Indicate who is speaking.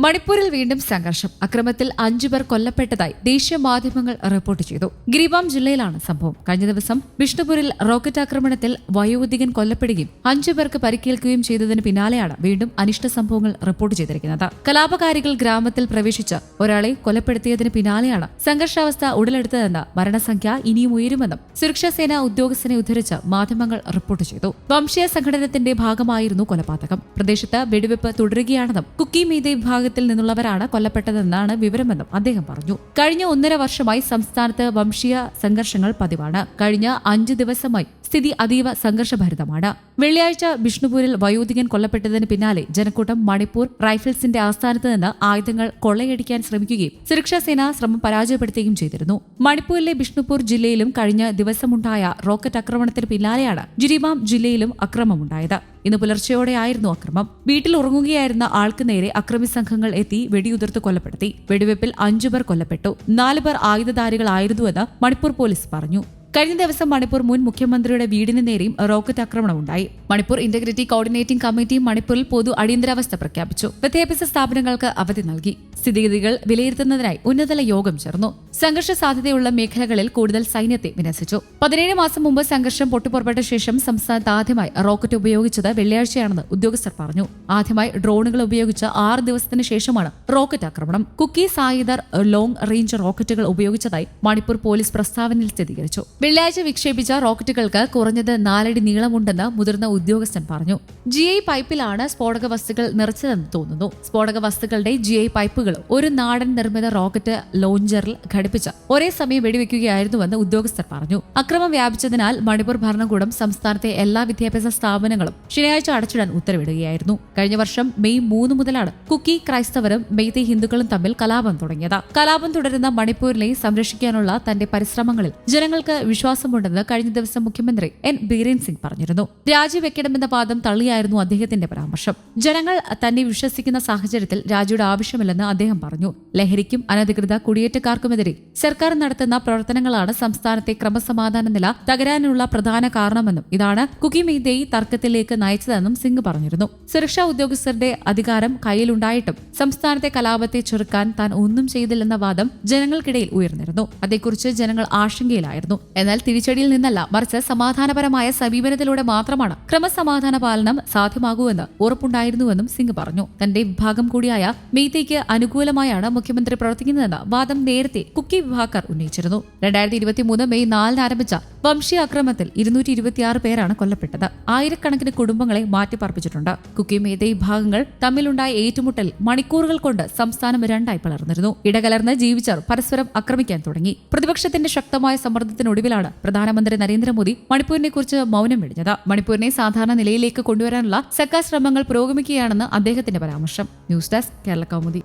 Speaker 1: മണിപ്പൂരിൽ വീണ്ടും സംഘർഷം. അക്രമത്തിൽ അഞ്ചുപേർ കൊല്ലപ്പെട്ടതായി ദേശീയ മാധ്യമങ്ങൾ റിപ്പോർട്ട് ചെയ്തു. ഗിരിബാം ജില്ലയിലാണ് സംഭവം. കഴിഞ്ഞ ദിവസം ബിഷ്ണുപൂരിൽ റോക്കറ്റ് ആക്രമണത്തിൽ വയോധികൻ കൊല്ലപ്പെടുകയും അഞ്ചു പേർക്ക് പരിക്കേൽക്കുകയും ചെയ്തതിന് പിന്നാലെയാണ് വീണ്ടും അനിഷ്ട സംഭവങ്ങൾ റിപ്പോർട്ട് ചെയ്തിരിക്കുന്നത്. കലാപകാരികൾ ഗ്രാമത്തിൽ പ്രവേശിച്ച് ഒരാളെ കൊലപ്പെടുത്തിയതിന് പിന്നാലെയാണ് സംഘർഷാവസ്ഥ ഉടലെടുത്തതെന്ന് മരണസംഖ്യ ഇനിയും ഉയരുമെന്നും സുരക്ഷാസേന ഉദ്യോഗസ്ഥനെ ഉദ്ധരിച്ച് മാധ്യമങ്ങൾ റിപ്പോർട്ട് ചെയ്തു. വംശീയ സംഘടനത്തിന്റെ ഭാഗമായിരുന്നു കൊലപാതകം. പ്രദേശത്ത് വെടിവെപ്പ് തുടരുകയാണെന്നും കുക്കി മീതെ വിഭാഗത്തിൽ നിന്നുള്ളവരാണ് കൊല്ലപ്പെട്ടതെന്നാണ് വിവരമെന്നും അദ്ദേഹം പറഞ്ഞു. കഴിഞ്ഞ ഒന്നര വർഷമായി സംസ്ഥാനത്ത് വംശീയ സംഘർഷങ്ങൾ പതിവാണ്. കഴിഞ്ഞ അഞ്ചു ദിവസമായി സ്ഥിതി അതീവ സംഘർഷഭരിതമാണ്. വെള്ളിയാഴ്ച ബിഷ്ണുപൂരിൽ വയോധികൻ കൊല്ലപ്പെട്ടതിന് പിന്നാലെ ജനക്കൂട്ടം മണിപ്പൂർ റൈഫിൾസിന്റെ ആസ്ഥാനത്ത് നിന്ന് ആയുധങ്ങൾ കൊള്ളയടിക്കാൻ ശ്രമിക്കുകയും സുരക്ഷാസേന ശ്രമം പരാജയപ്പെടുത്തുകയും ചെയ്തിരുന്നു. മണിപ്പൂരിലെ ബിഷ്ണുപൂർ ജില്ലയിലും കഴിഞ്ഞ ദിവസമുണ്ടായ റോക്കറ്റ് ആക്രമണത്തിന് പിന്നാലെയാണ് ജിരിബാം ജില്ലയിലും അക്രമമുണ്ടായത്. ഇന്ന് പുലർച്ചെയോടെയായിരുന്നു അക്രമം. വീട്ടിൽ ഉറങ്ങുകയായിരുന്ന ആൾക്ക് നേരെ അക്രമി സംഘങ്ങൾ എത്തി വെടിയുതിർത്ത് കൊലപ്പെടുത്തി. വെടിവെപ്പിൽ അഞ്ചുപേർ കൊല്ലപ്പെട്ടു. നാലുപേർ ആയുധധാരികളായിരുന്നുവെന്ന് മണിപ്പൂർ പോലീസ് പറഞ്ഞു. കഴിഞ്ഞ ദിവസം മണിപ്പൂർ മുൻ മുഖ്യമന്ത്രിയുടെ വീടിന് നേരെയും റോക്കറ്റ് ആക്രമണമുണ്ടായി. മണിപ്പൂർ ഇന്റഗ്രിറ്റി കോർഡിനേറ്റിംഗ് കമ്മിറ്റി മണിപ്പൂരിൽ പൊതു അടിയന്തരാവസ്ഥ പ്രഖ്യാപിച്ചു. വിദ്യാഭ്യാസ സ്ഥാപനങ്ങൾക്ക് അവധി നൽകി. സ്ഥിതിഗതികൾ വിലയിരുത്തുന്നതിനായി ഉന്നതതല യോഗം ചേർന്നു. സംഘർഷ സാധ്യതയുള്ള മേഖലകളിൽ കൂടുതൽ സൈന്യത്തെ വിന്യസിച്ചു. പതിനേഴ് മാസം മുമ്പ് സംഘർഷം പൊട്ടിപ്പുറപ്പെട്ട ശേഷം സംസ്ഥാനത്ത് ആദ്യമായി റോക്കറ്റ് ഉപയോഗിച്ചത് വെള്ളിയാഴ്ചയാണെന്ന് ഉദ്യോഗസ്ഥർ പറഞ്ഞു. ആദ്യമായി ഡ്രോണുകൾ ഉപയോഗിച്ച് ആറ് ദിവസത്തിന് ശേഷമാണ് റോക്കറ്റ് ആക്രമണം. കുക്കി സായിദർ ലോങ് റേഞ്ച് റോക്കറ്റുകൾ ഉപയോഗിച്ചതായി മണിപ്പൂർ പോലീസ് പ്രസ്താവനയിൽ സ്ഥിരീകരിച്ചു വെള്ളിയാഴ്ച വിക്ഷേപിച്ച റോക്കറ്റുകൾക്ക് കുറഞ്ഞത് നാലടി നീളമുണ്ടെന്ന് മുതിർന്ന ഉദ്യോഗസ്ഥൻ പറഞ്ഞു. ജി ഐ പൈപ്പിലാണ് സ്ഫോടക വസ്തുക്കൾ നിറച്ചതെന്ന് തോന്നുന്നു. സ്ഫോടക വസ്തുക്കളുടെ ജി ഐ പൈപ്പുകൾ ഒരു നാടൻ നിർമ്മിത റോക്കറ്റ് ലോഞ്ചറിൽ ഘടിപ്പിച്ച് ഒരേ സമയം വെടിവെക്കുകയായിരുന്നുവെന്ന് ഉദ്യോഗസ്ഥർ പറഞ്ഞു. അക്രമം വ്യാപിച്ചതിനാൽ മണിപ്പൂർ ഭരണകൂടം സംസ്ഥാനത്തെ എല്ലാ വിദ്യാഭ്യാസ സ്ഥാപനങ്ങളും ശനിയാഴ്ച അടച്ചിടാൻ ഉത്തരവിടുകയായിരുന്നു. കഴിഞ്ഞ വർഷം മെയ് മൂന്ന് മുതലാണ് കുക്കി ക്രൈസ്തവരും മെയ്തി ഹിന്ദുക്കളും തമ്മിൽ കലാപം തുടങ്ങിയത്. കലാപം തുടരുന്ന മണിപ്പൂരിനെ സംരക്ഷിക്കാനുള്ള തന്റെ പരിശ്രമങ്ങളിൽ ജനങ്ങൾക്ക് വിശ്വാസമുണ്ടെന്ന് കഴിഞ്ഞ ദിവസം മുഖ്യമന്ത്രി എൻ ബീരേൻ സിംഗ് പറഞ്ഞിരുന്നു. രാജിവെക്കണമെന്ന വാദം തള്ളിയായിരുന്നു അദ്ദേഹത്തിന്റെ പരാമർശം. ജനങ്ങൾ തന്നെ വിശ്വസിക്കുന്ന സാഹചര്യത്തിൽ രാജിയുടെ ആവശ്യമില്ലെന്ന് അദ്ദേഹം പറഞ്ഞു. ലഹരിക്കും അനധികൃത കുടിയേറ്റക്കാർക്കുമെതിരെ സർക്കാർ നടത്തുന്ന പ്രവർത്തനങ്ങളാണ് സംസ്ഥാനത്തെ ക്രമസമാധാന നില തകരാനുള്ള പ്രധാന കാരണമെന്നും ഇതാണ് കുക്കിമീതയി തർക്കത്തിലേക്ക് നയിച്ചതെന്നും സിംഗ് പറഞ്ഞിരുന്നു. സുരക്ഷാ ഉദ്യോഗസ്ഥരുടെ അധികാരം കയ്യിലുണ്ടായിട്ടും സംസ്ഥാനത്തെ കലാപത്തെ ചെറുക്കാൻ താൻ ഒന്നും ചെയ്തില്ലെന്ന വാദം ജനങ്ങൾക്കിടയിൽ ഉയർന്നിരുന്നു. അതേക്കുറിച്ച് ജനങ്ങൾ ആശങ്കയിലായിരുന്നു. എന്നാൽ തിരിച്ചടിയിൽ നിന്നല്ല മറിച്ച് സമാധാനപരമായ സമീപനത്തിലൂടെ മാത്രമാണ് ക്രമസമാധാന പാലനം സാധ്യമാകൂവെന്ന് ഉറപ്പുണ്ടായിരുന്നുവെന്നും സിംഗ് പറഞ്ഞു. തന്റെ വിഭാഗം കൂടിയായ മെയ്തേക്ക് അനുകൂലമായാണ് മുഖ്യമന്ത്രി പ്രവർത്തിക്കുന്നതെന്ന് വാദം നേരത്തെ കുക്കി വിഭാഗക്കാർ ഉന്നയിച്ചിരുന്നു. രണ്ടായിരത്തി ഇരുപത്തിമൂന്ന് മെയ് നാലിന് ആരംഭിച്ച വംശീയ അക്രമത്തിൽ ഇരുന്നൂറ്റി ഇരുപത്തിയാറ് പേരാണ് കൊല്ലപ്പെട്ടത്. ആയിരക്കണക്കിന് കുടുംബങ്ങളെ മാറ്റിപ്പാർപ്പിച്ചിട്ടുണ്ട്. കുക്കി മേതൈ ഭാഗങ്ങൾ തമ്മിലുണ്ടായ ഏറ്റുമുട്ടൽ മണിക്കൂറുകൾ കൊണ്ട് സംസ്ഥാനം രണ്ടായി പിളർന്നിരുന്നു. ഇടകലർന്ന് ജീവിച്ചവർ പരസ്പരം ആക്രമിക്കാൻ തുടങ്ങി. പ്രതിപക്ഷത്തിന്റെ ശക്തമായ സമ്മർദ്ദത്തിനൊടുവിലാണ് പ്രധാനമന്ത്രി നരേന്ദ്രമോദി മണിപ്പൂരിനെ കുറിച്ച് മൗനം വെടിഞ്ഞത്. മണിപ്പൂരിനെ സാധാരണ നിലയിലേക്ക് കൊണ്ടുവരാനുള്ള സർക്കാർ ശ്രമങ്ങൾ പുരോഗമിക്കുകയാണെന്ന് അദ്ദേഹത്തിന്റെ പരാമർശം. News desk Kerala Kaumudi.